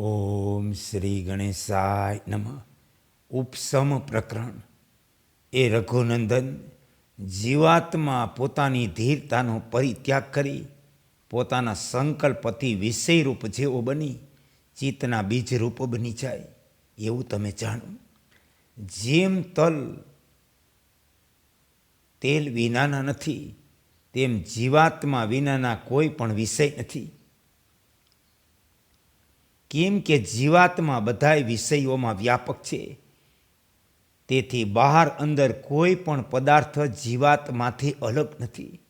ઓમ શ્રી ગણેશાય નમઃ. ઉપસમ પ્રકરણ. એ રઘુનંદન જીવાત્મા પોતાની ધીરતાનો પરિત્યાગ કરી, પોતાના સંકલ્પથી વિષયરૂપ જેવો બની, ચિત્તના બીજરૂપ બની જાય, એવું તમે જાણો. જેમ તલ તેલ વિનાના નથી, તેમ જીવાત્મા વિનાના કોઈ પણ વિષય નથી. કેમ કે જીવાત્મા બધાય વિષયોમાં વ્યાપક છે. તેથી બહાર અંદર કોઈ પણ પદાર્થ જીવાત્માથી અલગ નથી.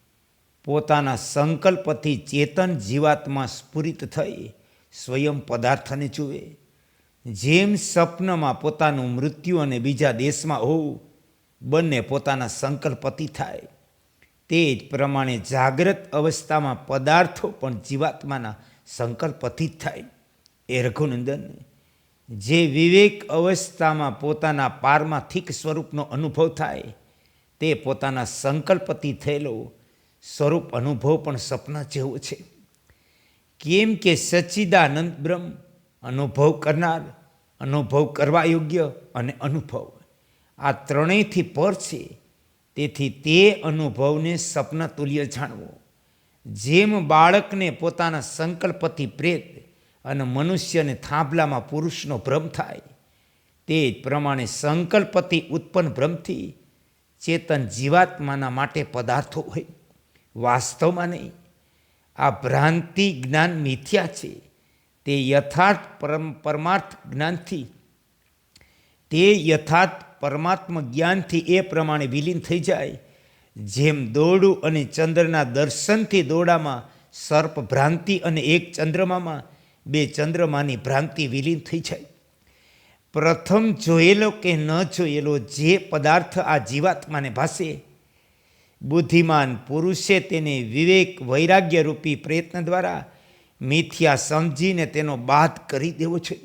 પોતાના સંકલ્પથી ચેતન જીવાત્મા સ્ફુરિત થઈ સ્વયં પદાર્થને જુએ. જેમ સ્વપ્નમાં પોતાનું મૃત્યુ અને બીજા દેશમાં હોવું, બંને પોતાના સંકલ્પથી થાય. તે જ પ્રમાણે જાગ્રત અવસ્થામાં પદાર્થો પણ જીવાત્માના સંકલ્પથી જ થાય. એ રઘુનંદન જે વિવેક અવસ્થામાં પોતાના પારમાર્થિક સ્વરૂપનો અનુભવ થાય, તે પોતાના સંકલ્પથી થયેલો સ્વરૂપ અનુભવ પણ સપના જેવો છે. કેમ કે સચ્ચિદાનંદ બ્રહ્મ અનુભવ કરનાર, અનુભવ કરવા યોગ્ય અને અનુભવ. આ ત્રણેયથી પર છે, તેથી તે અનુભવને સપના તુલ્ય જાણવો. જેમ બાળકને પોતાના સંકલ્પથી પ્રેત અને મનુષ્યને થાંભલામાં પુરુષનો ભ્રમ થાય. તે જ પ્રમાણે સંકલ્પથી ઉત્પન્ન ભ્રમથી ચેતન જીવાત્માના માટે પદાર્થો હોય. વાસ્તવમાં નહીં. આ ભ્રાંતિ જ્ઞાન મિથ્યા છે. તે યથાર્થ પરમ, પરમાર્થ જ્ઞાનથી, તે યથાર્થ પરમાત્મ જ્ઞાનથી એ પ્રમાણે વિલીન થઈ જાય. જેમ દોડું અને ચંદ્રના દર્શનથી દોડામાં સર્પ ભ્રાંતિ અને એક ચંદ્રમામાં બે ચંદ્રમાની ભ્રાંતિ વિલીન થઈ જાય. પ્રથમ જોયેલો કે ન જોયેલો જે પદાર્થ આ જીવાત્માને ભાસે, બુદ્ધિમાન પુરુષે તેને વિવેક વૈરાગ્ય રૂપી પ્રયત્ન દ્વારા મિથ્યા સમજીને તેનો બાદ કરી દેવો છે.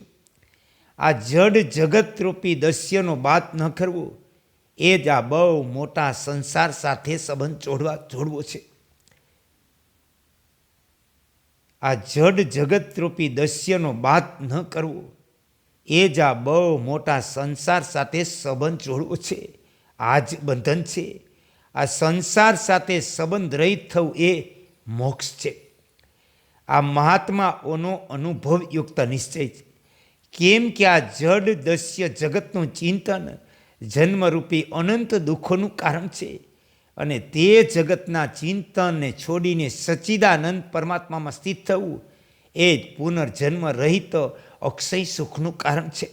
આ જડ જગતરૂપી દસ્યનો બાદ ન કરવો, એ જ આ બહુ મોટા સંસાર સાથે સંબંધ જોડવા જોડવો છે. આ જડ જગતરૂપી દસ્યનો બાદ ન કરવો. એ જ આ બહુ મોટા સંસાર સાથે સંબંધ જોડવો છે. આ જ બંધન છે. આ સંસાર સાથે સંબંધ રહિત થવું એ મોક્ષ છે. આ મહાત્માઓનો અનુભવયુક્ત નિશ્ચય છે. કેમ કે આ જડ દસ્ય જગતનું ચિંતન જન્મરૂપી અનંત દુઃખોનું કારણ છે. અને તે જગતના ચિંતનને છોડીને સચ્ચિદાનંદ પરમાત્મામાં સ્થિત થવું એ જ પુનર્જન્મ રહિત અક્ષય સુખનું કારણ છે.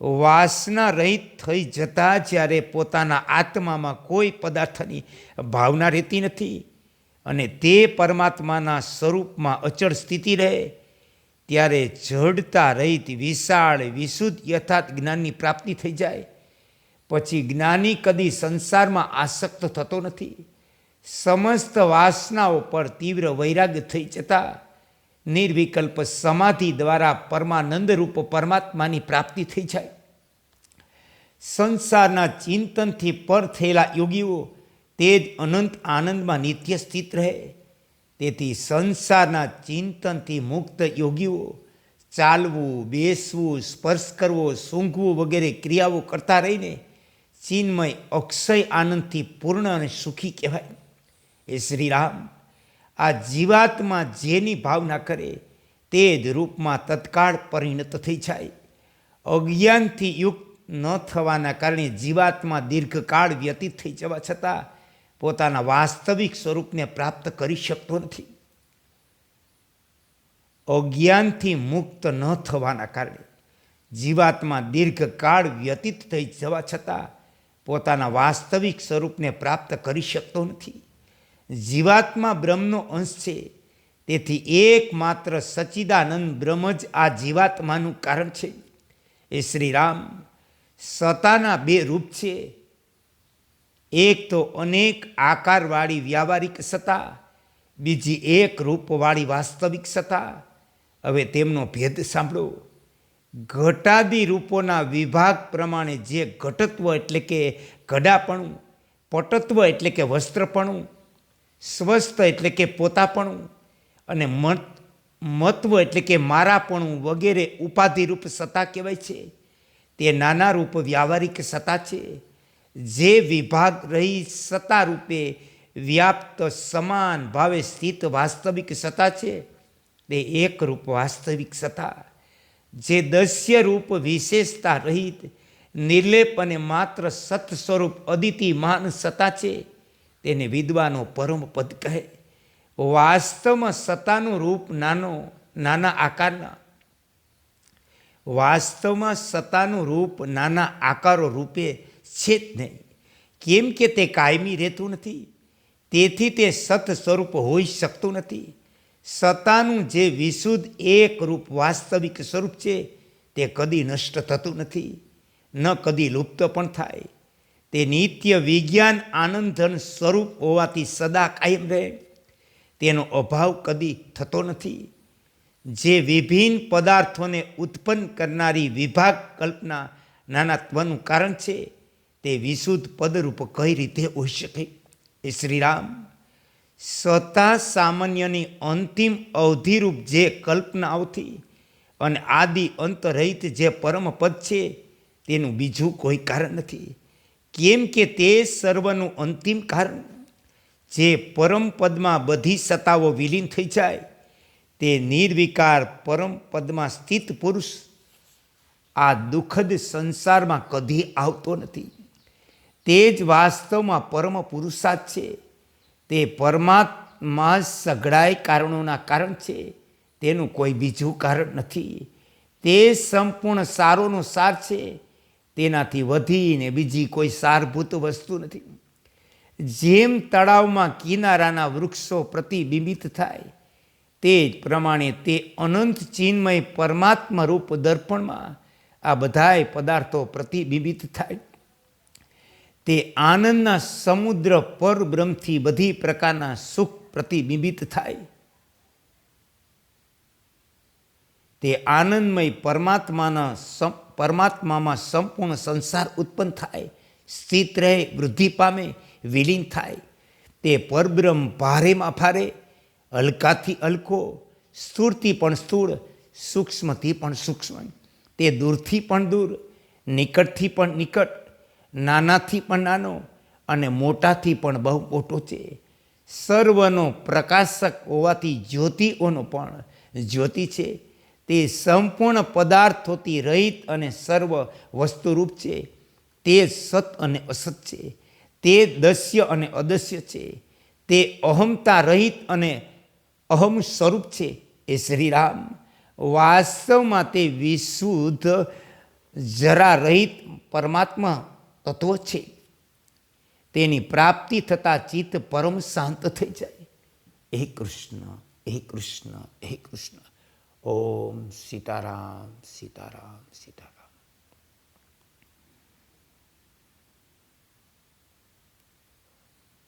વાસના રહિત થઈ જતાં જ્યારે પોતાના આત્મામાં કોઈ પદાર્થની ભાવના રહેતી નથી અને તે પરમાત્માના સ્વરૂપમાં અચળ સ્થિતિ રહે, ત્યારે જડતા રહિત વિશાળ વિશુદ્ધ યથાર્થ જ્ઞાનની પ્રાપ્તિ થઈ જાય. પછી જ્ઞાની કદી સંસારમાં આસક્ત થતો નથી. સમસ્ત વાસનાઓ પર તીવ્ર વૈરાગ્ય થઈ જતા નિર્વિકલ્પ સમાધિ દ્વારા પરમાનંદ રૂપ પરમાત્માની પ્રાપ્તિ થઈ જાય. સંસારના ચિંતનથી પર થયેલા યોગીઓ તે જ અનંત આનંદમાં નિત્ય સ્થિત રહે. તેથી સંસારના ચિંતનથી મુક્ત યોગીઓ ચાલવું, બેસવું, સ્પર્શ કરવો, સૂંઘવું વગેરે ક્રિયાઓ કરતા રહીને ચિન્મય અક્ષય આનંદથી પૂર્ણ અને સુખી કહેવાય એ શ્રીરામ આ જીવાત્મા જેની ભાવના કરે તે જ રૂપમાં તત્કાળ પરિણત થઈ જાય અજ્ઞાનથી યુક્ત ન થવાના કારણે જીવાત્મા દીર્ઘકાળ વ્યતીત થઈ જવા છતાં પોતાના વાસ્તવિક સ્વરૂપને પ્રાપ્ત કરી શકતો નથી અજ્ઞાનથી મુક્ત ન થવાના કારણે જીવાત્મા દીર્ઘકાળ વ્યતીત થઈ જવા છતાં પોતાના વાસ્તવિક સ્વરૂપને પ્રાપ્ત કરી શકતો નથી. જીવાત્મા બ્રહ્મનો અંશ છે. તેથી એકમાત્ર સચ્ચિદાનંદ બ્રહ્મ જ આ જીવાત્માનું કારણ છે. એ શ્રી રામ સતાના બે રૂપ છે. એક તો અનેક આકારવાળી વ્યાવહારિક સત્તા, બીજી એક રૂપવાળી વાસ્તવિક સત્તા. હવે તેમનો ભેદ સાંભળો. ઘટાદી રૂપોના વિભાગ પ્રમાણે જે ઘટત્વ એટલે કે ઘડાપણું પટત્વ એટલે કે વસ્ત્રપણું, સ્વસ્થ એટલે કે પોતાપણું અને મત, મત્વ એટલે કે મારાપણું વગેરે ઉપાધિરૂપ સત્તા કહેવાય છે. તે નાના રૂપ વ્યાવહારિક સત્તા છે. જે વિભાગ રહી સત્તા રૂપે વ્યાપ્ત સમાન ભાવે સ્થિત વાસ્તવિક સત્તા છે. તે એક રૂપ વાસ્તવિક સત્તા. જે દસ્ય રૂપ વિશેષતા રહિત, નિર્લેપ અને માત્ર સત સ્વરૂપ અદિતિ મહાન સતા છે, તેને વિદ્વાનો પરમ પદ કહે. વાસ્તવમાં સત્તાનું રૂપ નાનો, નાના આકારના. વાસ્તવમાં સત્તાનું રૂપ નાના આકારો રૂપે છે જ નહીં. કેમ કે તે કાયમી રહેતું નથી. તેથી તે સત સ્વરૂપ હોઈ શકતું નથી. સત્તાનું જે વિશુદ્ધ એક રૂપ વાસ્તવિક સ્વરૂપ છે, તે કદી નષ્ટ થતું નથી, ન કદી લુપ્ત પણ થાય. તે નિત્ય વિજ્ઞાન આનંદન સ્વરૂપ હોવાથી સદા કાયમ રહે. તેનો અભાવ કદી થતો નથી. જે વિભિન્ન પદાર્થોને ઉત્પન્ન કરનારી વિભાગ કલ્પના નાનાત્વનું કારણ છે, તે વિશુદ્ધ પદરૂપ કઈ રીતે હોઈ શકે? એ શ્રીરામ. સત્તા સામાન્યની અંતિમ અવધિરૂપ જે કલ્પનાઓથી અને આદિ અંતરહિત જે પરમપદ છે, તેનું બીજું કોઈ કારણ નથી. કેમ કે તે સર્વનું અંતિમ કારણ, જે પરમ પદમાં બધી સત્તાઓ વિલીન થઈ જાય, તે નિર્વિકાર પરમ પદમાં સ્થિત પુરુષ આ દુઃખદ સંસારમાં કદી આવતો નથી. તે જ વાસ્તવમાં પરમ પુરુષાર્થ છે. તે પરમાત્મા સઘળાય કારણોના કારણ છે. તેનું કોઈ બીજું કારણ નથી. તે સંપૂર્ણ સારોનો સાર છે. તેનાથી વધીને બીજી કોઈ સારભૂત વસ્તુ નથી. જેમ તળાવમાં કિનારાના વૃક્ષો પ્રતિબિંબિત થાય, તે જ પ્રમાણે તે અનંત ચિન્મય પરમાત્મા રૂપ દર્પણમાં આ બધાય પદાર્થો પ્રતિબિંબિત થાય. તે આનંદના સમુદ્ર પરબ્રહ્મથી બધી પ્રકારના સુખ પ્રતિબિંબિત થાય. તે આનંદમય પરમાત્માના પરમાત્મામાં સંપૂર્ણ સંસાર ઉત્પન્ન થાય. સ્થિત રહે, વૃદ્ધિ પામે, વિલીન થાય. તે પરબ્રહ્મ ભારેમાં ભારે હલકાથી હલકો, સ્થૂળથી પણ સ્થૂળ, સૂક્ષ્મથી પણ સૂક્ષ્મ. તે દૂરથી પણ દૂર, નિકટથી પણ નિકટ. નાનાથી પણ નાનો અને મોટાથી પણ બહુ મોટો છે. સર્વનો પ્રકાશક હોવાથી જ્યોતિઓનો પણ જ્યોતિ છે. તે સંપૂર્ણ પદાર્થોથી રહિત અને સર્વ વસ્તુરૂપ છે. તે સત અને અસત છે. તે દસ્ય અને અદસ્ય છે. તે અહમતા રહિત અને અહમ સ્વરૂપ છે એ શ્રીરામ. વાસ્તવમાં તે વિશુદ્ધ જરા રહિત પરમાત્મા તત્વ છે. તેની પ્રાપ્તિ થતાં ચિત્ત પરમ શાંત થઈ જાય. હે કૃષ્ણ હે કૃષ્ણ હે કૃષ્ણ. ઓમ સીતારામ સીતારામ સીતારામ.